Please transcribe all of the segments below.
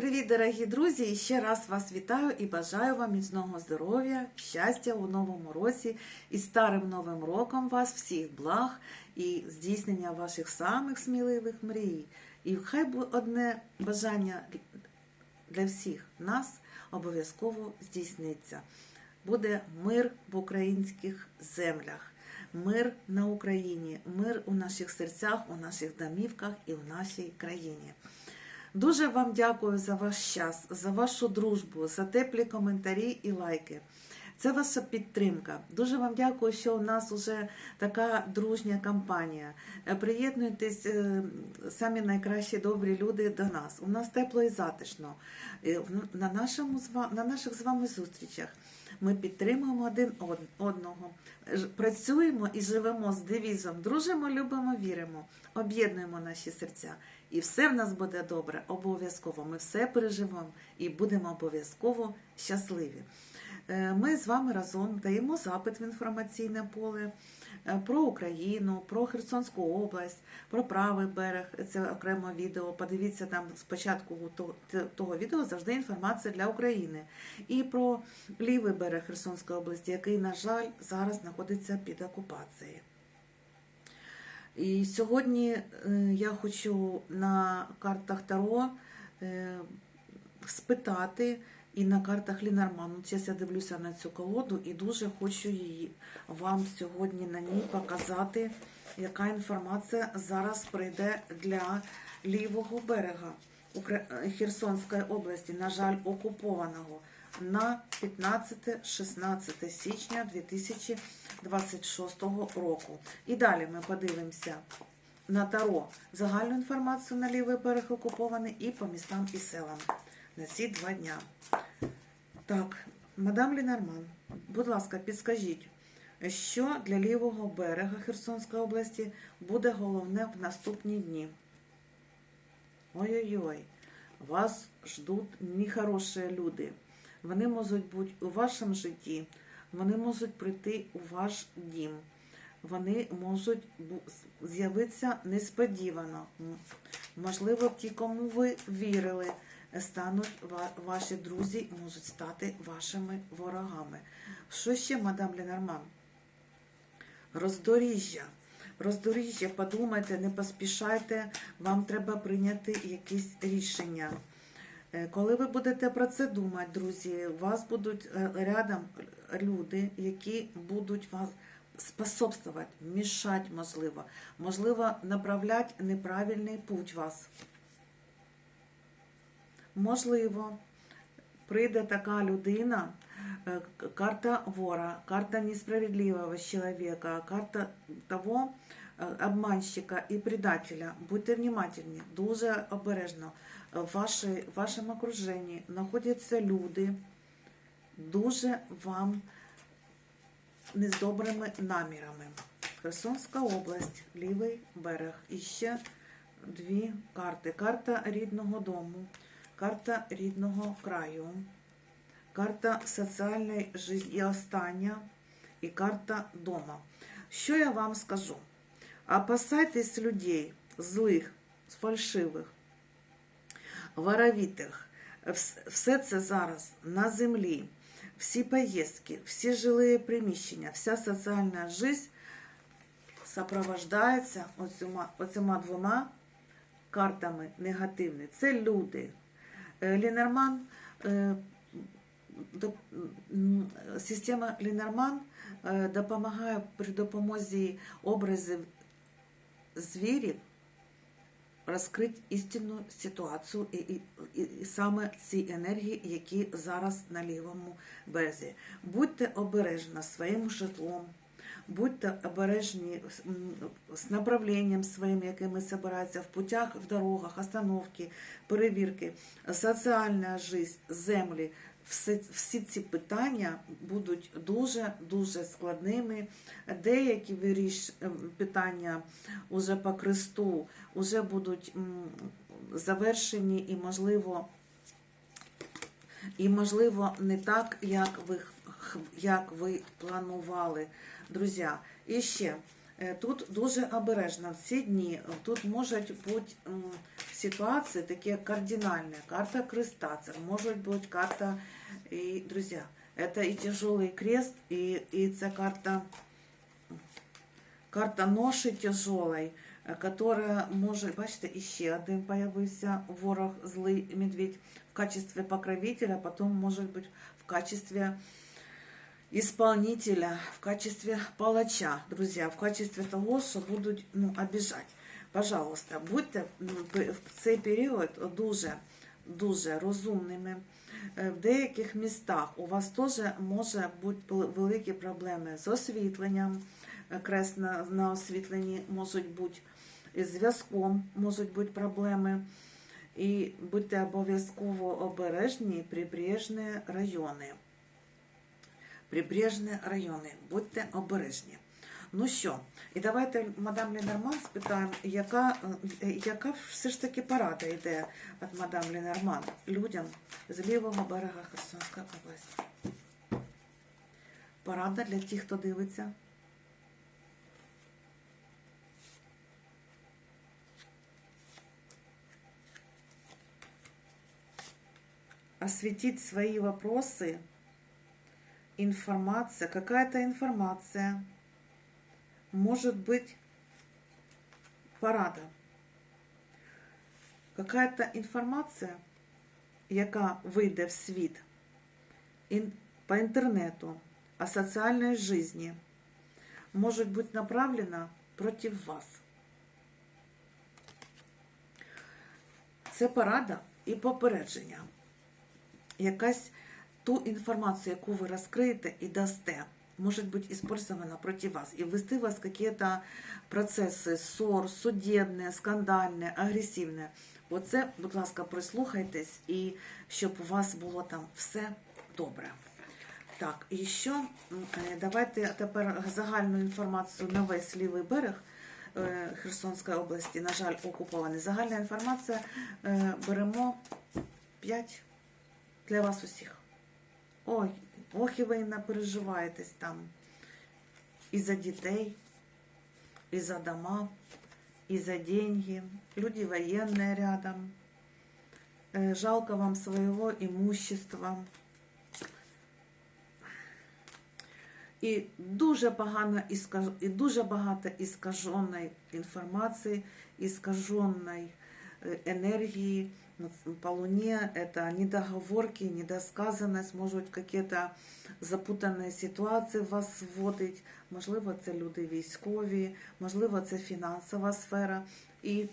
Привіт, дорогі друзі! І ще раз вас вітаю і бажаю вам міцного здоров'я, щастя у новому році і старим новим роком вас, всіх благ і здійснення ваших самих сміливих мрій. І хай одне бажання для всіх нас обов'язково здійсниться. Буде мир в українських землях, мир на Україні, мир у наших серцях, у наших домівках і в нашій країні. Дуже вам дякую за ваш час, за вашу дружбу, за теплі коментарі і лайки. Це ваша підтримка. Дуже вам дякую, що у нас вже така дружня кампанія. Е, Приєднуйтесь е, самі найкращі добрі люди до нас. У нас тепло і затишно. Е, На, нашому, на наших з вами зустрічах ми підтримуємо один одного, працюємо і живемо з девізом. Дружимо, любимо, віримо, об'єднуємо наші серця. І все в нас буде добре, обов'язково. Ми все переживемо і будемо обов'язково щасливі. Е, Ми з вами разом даємо запит в інформаційне поле е, про Україну, про Херсонську область, про правий берег. Це окремо відео. Подивіться там спочатку того, того відео завжди інформація для України. І про лівий берег Херсонської області, який, на жаль, зараз знаходиться під окупацією. І сьогодні е, я хочу на картах Таро е, спитати і на картах Лінарману. Зараз я дивлюся на цю колоду і дуже хочу її вам сьогодні на ній показати, яка інформація зараз прийде для лівого берега Херсонської області, на жаль, окупованого на 15-16 січня 2026 року. І далі ми подивимося на Таро загальну інформацію на лівий берег окупований і по містам і селам на ці два дня. Так, мадам Лінарман, будь ласка, підскажіть, що для лівого берега Херсонської області буде головне в наступні дні? Ой-ой-ой, вас ждуть нехороші люди. Вони можуть бути у вашому житті, вони можуть прийти у ваш дім, вони можуть з'явитися несподівано. Можливо, ті, кому ви вірили, стануть ваші друзі, можуть стати вашими ворогами. Що ще, мадам Ленорман? Роздоріжжя. Роздоріжжя, подумайте, не поспішайте, вам треба прийняти якісь рішення. Е, Коли ви будете про це думати, друзі, у вас будуть е, рядом люди, які будуть вас способствувати, мішати, можливо, можливо, направляти неправильний путь вас. Можливо, прийде така людина, е, карта вора, карта несправедливого человека, карта того обманщика і предателя. Будьте внимательні, дуже обережно. В вашій- вашому окруженні знаходяться люди дуже вам не з добрими намірами. Херсонська область, лівий берег. І ще дві карти. Карта рідного дому, карта рідного краю, карта соціальної житті і остання і карта дома. Що я вам скажу? Опасайтесь людей злих, фальшивих, воровітих. Все це зараз на землі. Всі поїздки, всі жилі приміщення, вся соціальна життя сопровождається оцюма, оцюма двома картами негативні. Це люди. Е, Лінерман, е, система Лінерман е, допомагає при допомозі образів звірів розкрити істинну ситуацію і, і, і, і саме ці енергії, які зараз на лівому березі. Будьте обережні своїм житлом, будьте обережні з- направленням своїм, якими збираються в путях, в дорогах, остановки, перевірки, соціальна життя, землі. Всі, всі ці питання будуть дуже дуже складними. Деякі виріш ем, питання уже по кресту вже будуть завершені і можливо, і можливо не так, як ви, як ви планували, друзі. І ще е, тут дуже обережно в ці дні тут можуть бути м, ситуации такие кардинальные. Карта креста, це может быть карта, и, друзья, это и тяжелый крест, и, и это карта, карта ноши тяжелой, е, которая може, бачите, іще один появився ворог, злий медведь, в качестве покровителя, потом может быть в качестве исполнителя, в качестве палача, друзья, в качестве того, що будуть ну, обіжати. Пожалуйста, будьте ну, п- в цей період дуже, дуже розумними. Е, В деяких містах у вас теж може бути великі проблеми з освітленням, Е, крест на, на освітленні можуть бути, із зв'язком можуть бути проблеми. І будьте обов'язково обережні прибережні райони. Прибережні райони, будьте обережні. Ну що, і давайте мадам Ленорман спитаємо, яка, е, яка все ж таки порада йде від мадам Ленорман людям з лівого берега Херсонської області. Порада для тих, хто дивиться. Осветить свои вопросы, информация, какая-то информация, может быть порада. Какая-то інформація, яка вийде в світ по інтернету о соціальній житті, може бути направлена проти вас. Це порада і попередження. Якась ту інформацію, яку ви розкриєте і дасте, может быть использована против вас и ввести вас в какие-то процеси, ссор, судебні, скандальні, агресивні. Оце, будь ласка, прислухайтесь, і щоб у вас було там все добре. Так, і що е, давайте тепер загальну інформацію на весь лівий берег е, Херсонської області, на жаль, окупований. Загальна інформація е, беремо 5 для вас усіх. Ой, ох і ви напереживаєтесь там і за дітей, і за дома, і за деньги. Люди военные рядом. Е, Жалко вам своего имущества. І дуже погано і дуже багато іскаженої інформації, іскаженої е, енергії по Луне. Это недоговорки, недосказанность, можуть какие-то запутані ситуації вас вводить. Можливо, це люди військові, можливо, це фінансова сфера. І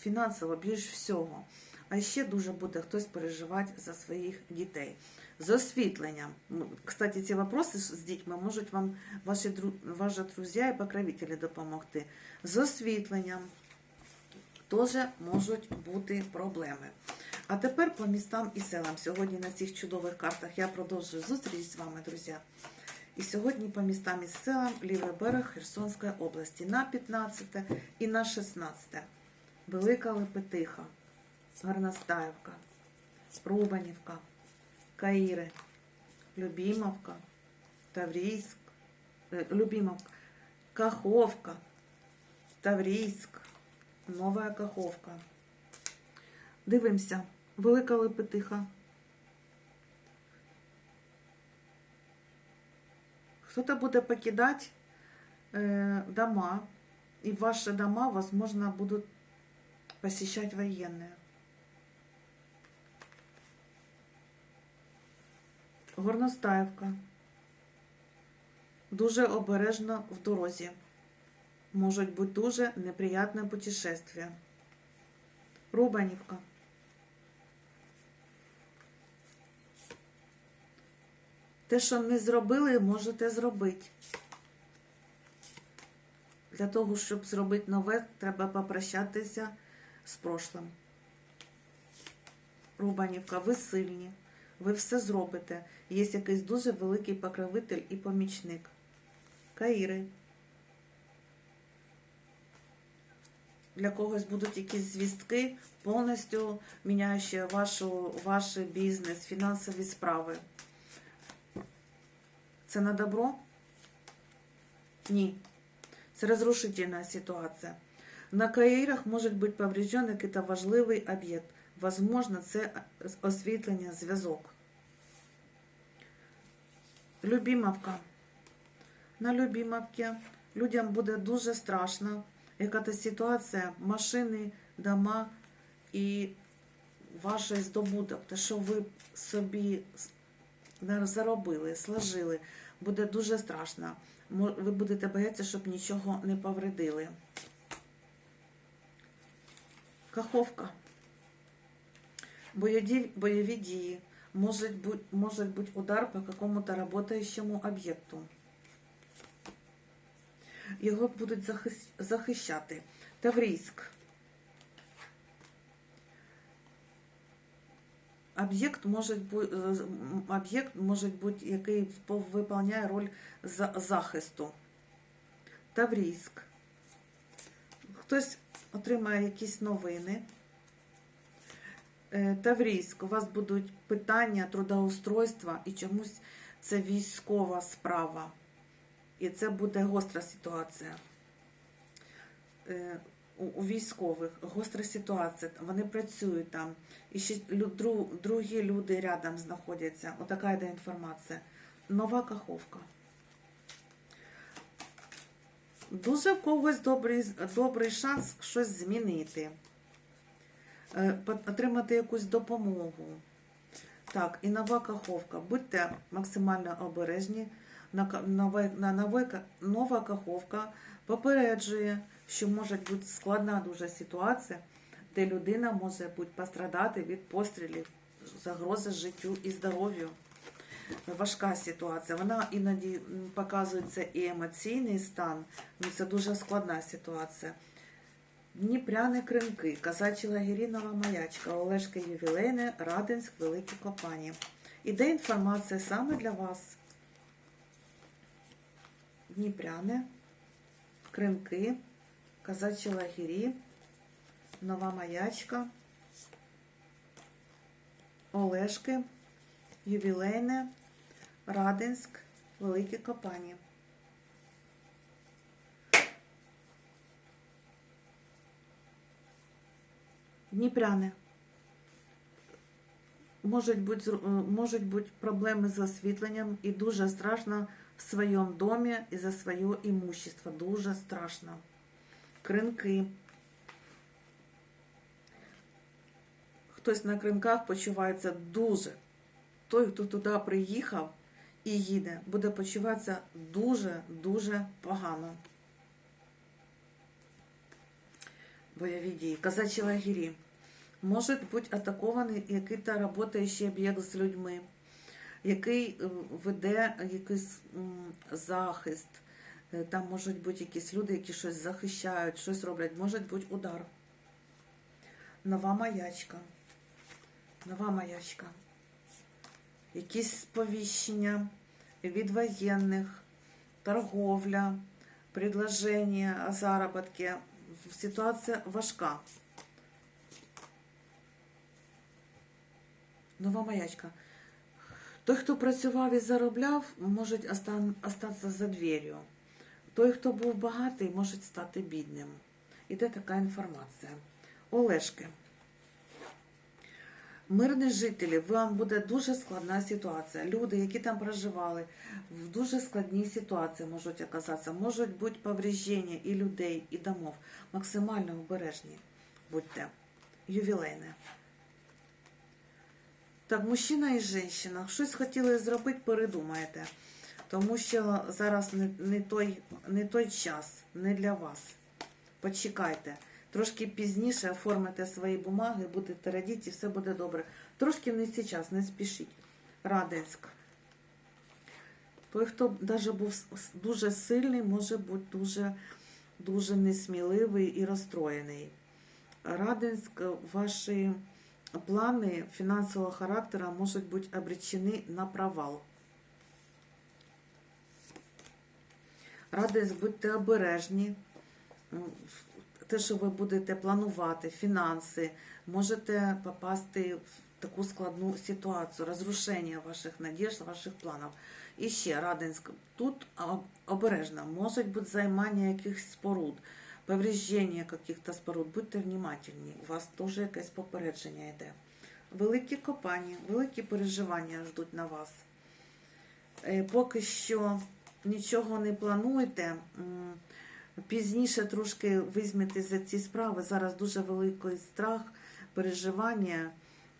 фінансово більш всього. А ще дуже буде хтось переживати за своїх дітей. З освітленням. Кстати, ці вопроси з дітьми можуть вам ваші, ваші друзі і покровителі допомогти. З освітленням теж можуть бути проблеми. А тепер по містам і селам. Сьогодні на цих чудових картах я продовжую зустріч з вами, друзі. І сьогодні по містам і селам лівий берег Херсонської області на 15 і на 16. Велика Лепетиха, Горностаївка, Рубанівка, Каїри, Любімовка, Таврійськ, е, Любімовка, Каховка, Таврійськ, Нова Каховка. Дивимося. Велика Лепетиха. Хто-то буде покидати э, дома, и ваши дома, возможно, будут посещать военные. Горностаївка. Дуже обережно в дорозі. Можуть бути дуже неприятне путешествие. Рубанівка. Те, що не зробили, можете зробити. Для того, щоб зробити нове, треба попрощатися з прошлим. Рубанівка, ви сильні, ви все зробите. Є якийсь дуже великий покровитель і помічник. Каїри. Для когось будуть якісь звістки, повністю міняючи вашу, ваш бізнес, фінансові справи. Це на добро? Ні. Це розрушительна ситуація. На кар'єрах може бути повреждений якийсь важливий об'єкт. Возможно, це освітлення, зв'язок. Любімовка. На Любімовці людям буде дуже страшно. Яка-то ситуація, машини, дома і ваш здобуток, те, що ви собі заробили, сложили, буде дуже страшно. Ви будете боятися, щоб нічого не повредили. Каховка. Бойові, бойові дії. Може бути, удар по какому-то работающему об'єкту. Його будуть захищати. Таврійськ. Об'єкт може об'єкт може бути, який виконує роль захисту. Таврійськ. Хтось отримає якісь новини. Е, Таврійськ, у вас будуть питання трудоустройства і чомусь це військова справа. І це буде гостра ситуація. Е, У військових гостра ситуація, вони працюють там, і ще другі люди рядом знаходяться. Отака йде інформація. Нова каховка. Дуже в когось добрий, добрий шанс щось змінити, Е, отримати якусь допомогу. Так, і нова каховка. Будьте максимально обережні. Нова каховка попереджує, що може бути складна дуже ситуація, де людина може бути пострадати від пострілів, загрози життю і здоров'ю. Важка ситуація. Вона іноді показується і емоційний стан, ну це дуже складна ситуація. Дніпряни кринки, Казачі Лагерінова маячка, Олешка Ювілейне, Радинськ, Великі Копані. Іде інформація саме для вас. Дніпряни, кринки, Казачі Лагері, Нова Маячка, Олешки, Ювілейне, Радинськ, Великі Копані. Дніпряни. Можуть бути, е, можуть бути проблеми з освітленням і дуже страшно в своєму домі і за своє імущество. Дуже страшно. Кринки. Хтось на кринках почувається дуже. Той, хто туди приїхав і їде, буде почуватися дуже-дуже погано. Бойові дії. Казачі лагері. Може бути атакований який-то працюючий об'єкт з людьми, який е, веде якийсь захист. Е, Там можуть бути якісь люди, які щось захищають, щось роблять. Може бути удар. Нова маячка. Нова маячка. Якісь сповіщення від воєнних, торговля, предложення заробітки. Ситуація важка. Нова маячка. Той, хто працював і заробляв, може остатися за дверью. Той, хто був багатий, може стати бідним. Іде така інформація. Олешки. Мирні жителі, вам буде дуже складна ситуація. Люди, які там проживали, в дуже складній ситуації можуть оказатися. Можуть бути повреждення і людей, і домов. Максимально обережні будьте. Ювілейне. Так, мужчина і жінка щось хотіли зробити, передумаєте. Тому що зараз не, не, той, не той час, не для вас. Почекайте. Трошки пізніше оформите свої бумаги, будете радіти, і все буде добре. Трошки не зараз, не спішіть. Радинськ. Той, хто навіть був дуже сильний, може бути дуже, дуже несміливий і розстроєний. Радинськ, ваші плани фінансового характеру можуть бути обречені на провал. Радинськ, будьте обережні. Те, що ви будете планувати, фінанси, можете попасти в таку складну ситуацію, розрушення ваших надіжд, ваших планів. І ще Радинськ, тут обережно, можуть бути займання якихось споруд, повреждення каких-то споруд, будьте внимательні, у вас теж якесь попередження йде. Великі копання, великі переживання ждуть на вас. Е, Поки що нічого не плануєте, Пізніше трошки візьметесь за ці справи. Зараз дуже великий страх, переживання.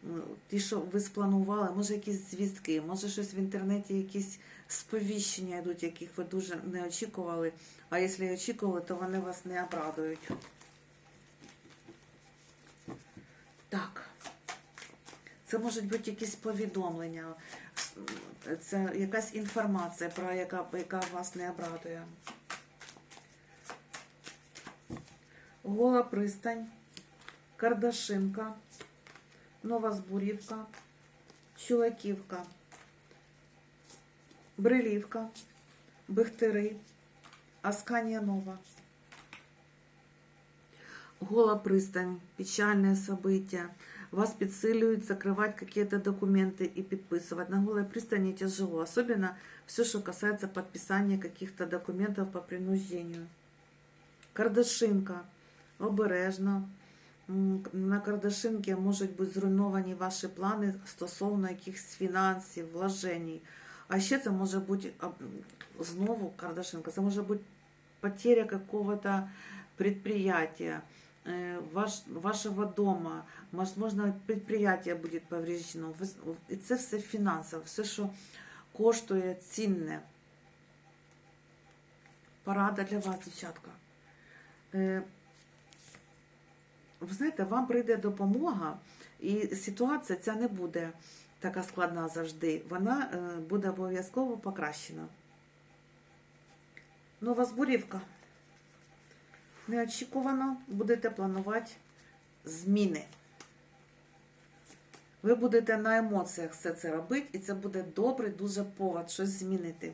М, Ті, що ви спланували, може якісь звістки, може щось в інтернеті, якісь сповіщення йдуть, яких ви дуже не очікували. А якщо очікували, то вони вас не обрадують. Так. Це можуть бути якісь повідомлення, це якась інформація, про яка, яка вас не обрадує. Гола пристань, Кардашинка, Нова Збурівка, Чулаківка, Брилівка, Бехтери, Асканія Нова. Гола пристань, печальное событие. Вас подсиливают закрывать какие-то документы и подписывать. На голой пристани тяжело, особенно все, что касается подписания каких-то документов по принуждению. Кардашинка, обережно. На Кардашинці можуть бути зруйновані ваші плани стосовно якихось фінансів, вложень. А ще це може бути знову Кардашинка, це може бути потеря какого-то предприятия, э, ваш, вашего дома, возможно, предприятие буде повреждено. І це все фінансово, все, що коштує цінне. Порада для вас, дівчатка. Ви знаєте, вам прийде допомога, і ситуація ця не буде така складна завжди. Вона е, буде обов'язково покращена. Нова збурівка. Неочікувано будете планувати зміни. Ви будете на емоціях все це робити, і це буде добрий дуже повод щось змінити.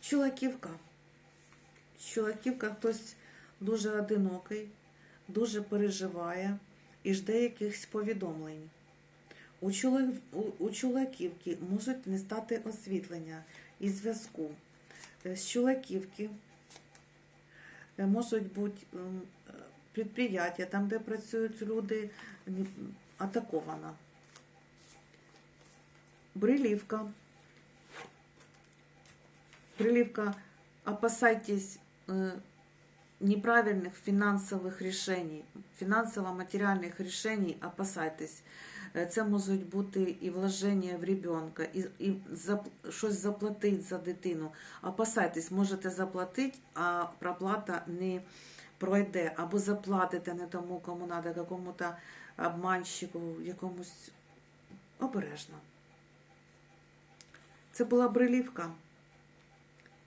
Чоловіківка. Чоловіківка хтось дуже одинокий, дуже переживає і жде якихось повідомлень. У, чоловіківки можуть не стати освітлення і зв'язку. Е, З чоловіківки е, можуть бути м, е, підприємства, там, де працюють люди, атаковано. Брилівка. Брилівка, опасайтесь э, неправильных фінансових рішень, фінансово-матеріальних рішень опасайтесь. Е, Це можуть бути і вложення в ребенка, і, і зап- щось заплатити за дитину. Опасайтесь, можете заплатити, а проплата не пройде, або заплатите не тому, кому треба, якому-то обманщику, якомусь обережно. Це була брилівка.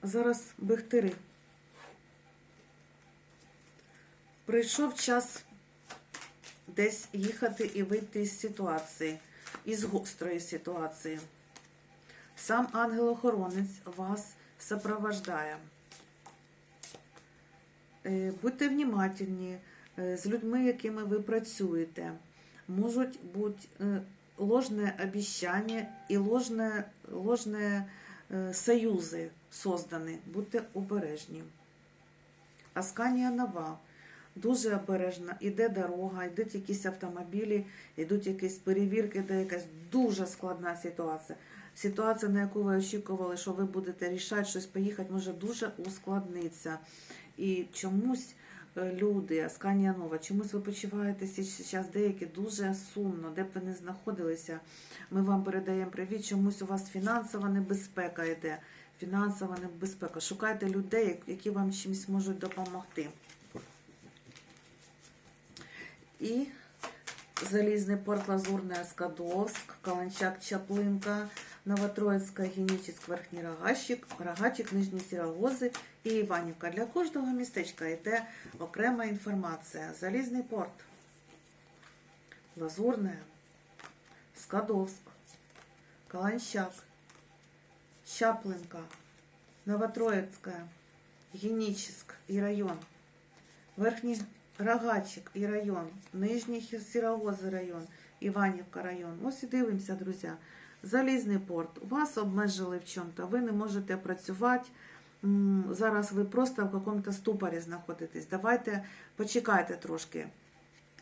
Зараз бехтери. Прийшов час десь їхати і вийти з ситуації, із гострої ситуації. Сам ангел-охоронець вас сопровождає. Е, Будьте внимательні е, з людьми, якими ви працюєте. Можуть бути е, ложне обіцяння і ложне, ложне союзи создані. Будьте обережні. Асканія нова. Дуже обережно. Іде дорога, йдуть якісь автомобілі, йдуть якісь перевірки, де якась дуже складна ситуація. Ситуація, на яку ви очікували, що ви будете рішати щось поїхати, може дуже ускладнитися. І чомусь е, люди, Нова, чомусь ви почуваєте зараз деякі дуже сумно, де б ви не знаходилися. Ми вам передаємо привіт, чомусь у вас фінансова небезпека йде. Фінансова небезпека. Шукайте людей, які вам чимось можуть допомогти. І Залізний порт Лазурний Скадовськ, Каланчак Чаплинка, Новотроїцька, Генічеськ, Верхній Рогащик, Рогачик, Нижні Сірогози і Іванівка. Для кожного містечка йде окрема інформація. Залізний порт, Лазурне, Скадовськ, Каланчак, Чаплинка, Новотроїцька, Генічеськ і район. Верхній Рогачик і район, Нижній Сірогози район, Іванівка район. Ось і дивимося, друзі. Залізний порт. Вас обмежили в чому-то, ви не можете працювати, зараз ви просто в якомусь ступорі знаходитесь. Давайте почекайте трошки.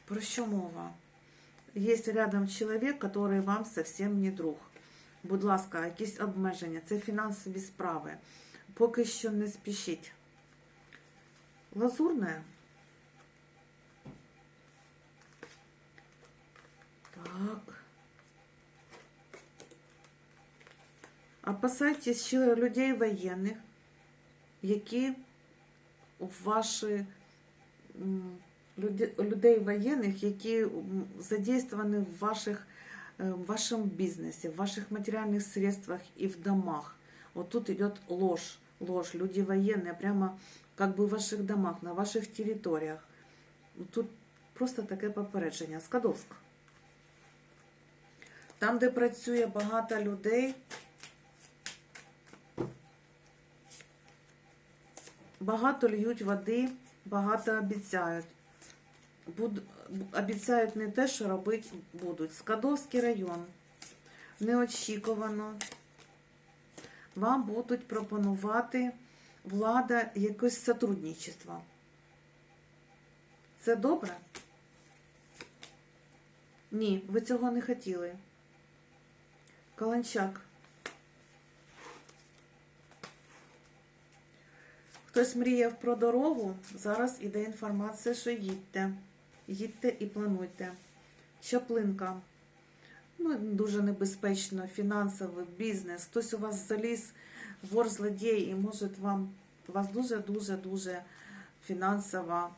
Про що мова? Є рядом чоловік, який вам зовсім не друг. Будь ласка, якісь обмеження, це фінансові справи. Поки що не спішіть. Лазурне. Так. Опасайтесь ще людей воєнних, які в ваші м, люди- людей воєнних, які м, задействовані в ваших э, в вашем бизнесе, в ваших материальных средствах и в домах. Вот тут идет ложь, ложь. Люди военные прямо как бы в ваших домах, на ваших территориях. Тут просто таке попередження. Скадовськ. Там, де працює багато людей, Багато льють води, багато обіцяють. Буд... Обіцяють не те, що робити будуть. Скадовський район. Неочікувано. Вам будуть пропонувати влада якесь сотрудничество. Це добре? Ні, ви цього не хотіли. Каланчак. Хтось мріяв про дорогу, зараз іде інформація, що їдьте. Їдьте і плануйте. Чаплинка. Ну, дуже небезпечно, фінансовий бізнес. Хтось у вас заліз, вор злодій, і може вам вас дуже-дуже-дуже фінансово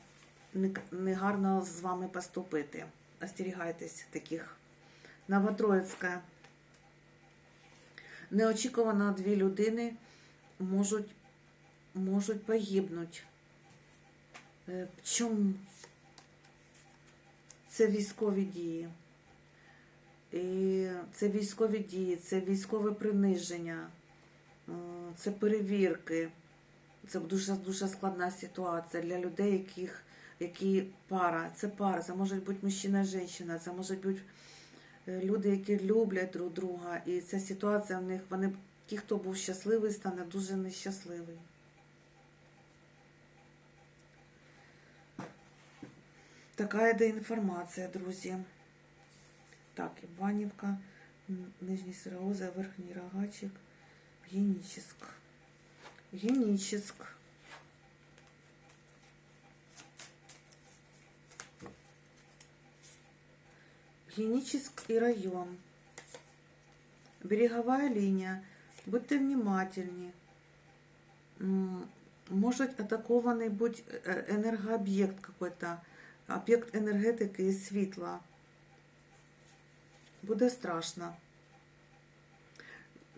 негарно з вами поступити. Остерігайтесь таких. Новотроїцька. Неочікувано дві людини можуть, можуть погибнути. Е, Чому? Це військові дії. І це військові дії, це військове приниження, це перевірки. Це дуже дуже складна ситуація для людей, яких які пара. Це пара, це може бути мужчина і жінка, це можуть бути е, люди, які люблять друг друга. І ця ситуація в них, вони, ті, хто був щасливий, стане дуже нещасливий. Така йде інформація, друзі. Так, Іванівка, Н- Нижній Сирогоза, Верхній Рогачик, Геніческ. Геніческ. Генический район. Береговая линия. Будьте внимательні. М, Может атакований бути е, енергооб'єкт какой-то, об'єкт енергетики і світла. Буде страшно.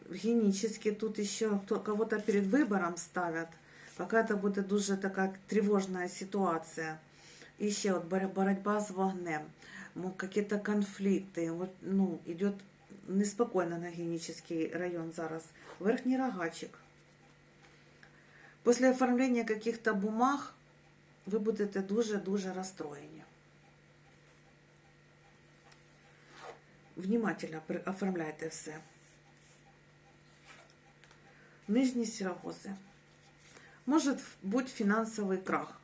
В Генически тут еще кто, кого-то перед выбором ставят. Какая-то будет дуже така тревожная ситуация. І ще от боро- боротьба з вогнем. Мо, Какие-то конфликты. Вот, ну, идет неспокойно на Генический район зараз. Верхній рогачик. Після оформлення каких-то бумаг ви будете дуже-дуже розстроєні. Внимательно оформляйте все. Нижні сірогози. Може бути фінансовий крах.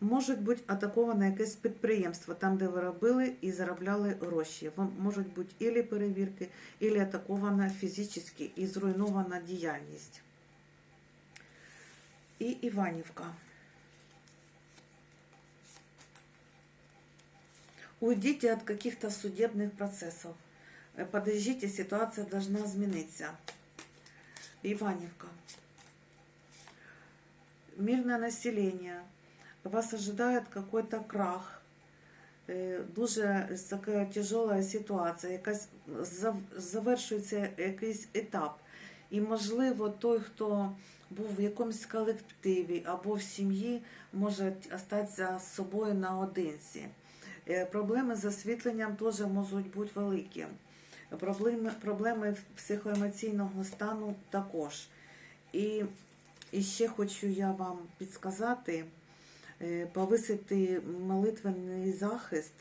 Може бути атаковане якесь підприємство, там, де ви робили і заробляли гроші. Можуть бути ілі перевірки, ілі атакована фізично і зруйнована діяльність. І Іванівка. Уйдите от каких-то судебных процессов. Э, Подождите, ситуация должна измениться. Иваневка. Мирное население. Вас ожидает какой-то крах. Е, Дуже така тяжела ситуація, якась завершується якийсь етап. І, можливо, той, хто був в якомусь колективі або в сім'ї, може остатися з собою наодинці. Е, Проблеми з освітленням теж можуть бути великі. Проблеми, проблеми психоемоційного стану також. І, і ще хочу я вам підсказати, е, повисити молитвенний захист,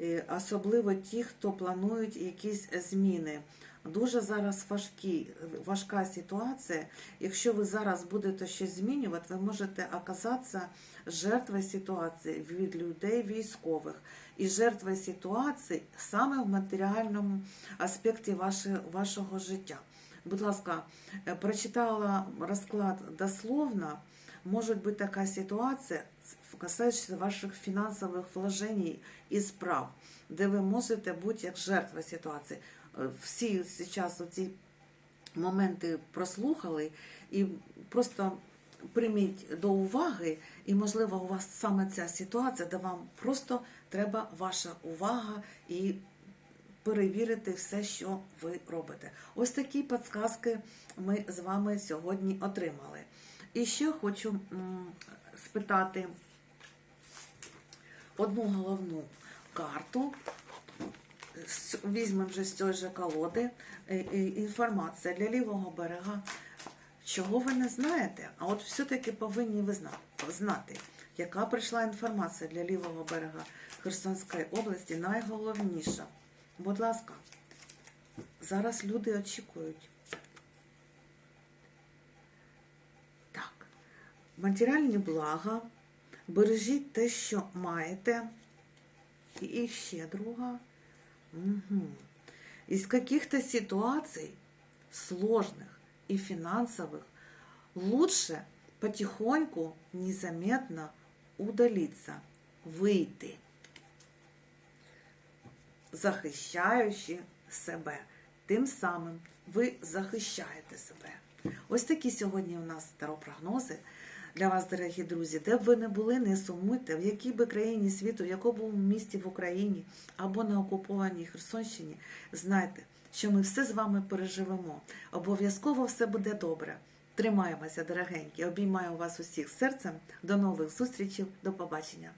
е, особливо ті, хто планують якісь зміни. Дуже зараз важкі, важка ситуація. Якщо ви зараз будете щось змінювати, ви можете оказатися жертвою ситуації від людей військових і жертвою ситуації саме в матеріальному аспекті ваше- вашого життя. Будь ласка, е, прочитала розклад дословно. Може бути така ситуація, касаючись ваших фінансових вложень і справ, де ви можете бути як жертва ситуації. Е, Всі зараз ці моменти прослухали і просто прийміть до уваги, і, можливо, у вас саме ця ситуація, де вам просто треба ваша увага і перевірити все, що ви робите. Ось такі підсказки ми з вами сьогодні отримали. І ще хочу спитати одну головну карту. Візьмемо вже з цієї же колоди е, е, інформація для лівого берега. Чого ви не знаєте? А от все-таки повинні ви знати, яка прийшла інформація для лівого берега Херсонської області найголовніша. Будь ласка, зараз люди очікують. Так, матеріальні блага, бережіть те, що маєте. І ще друга. Угу. Из каких-то ситуаций сложных и финансовых лучше потихоньку, незаметно удалиться, вийти, захищаючи себе. Тим самим ви захищаєте себе. Ось такі сьогодні у нас старопрогнози для вас, дорогі друзі. Де б ви не були, не сумуйте, в якій би країні світу, в якому місті в Україні або на окупованій Херсонщині, знайте, що ми все з вами переживемо. Обов'язково все буде добре. Тримаємося, дорогенькі. Обіймаю вас усіх серцем. До нових зустрічей, до побачення.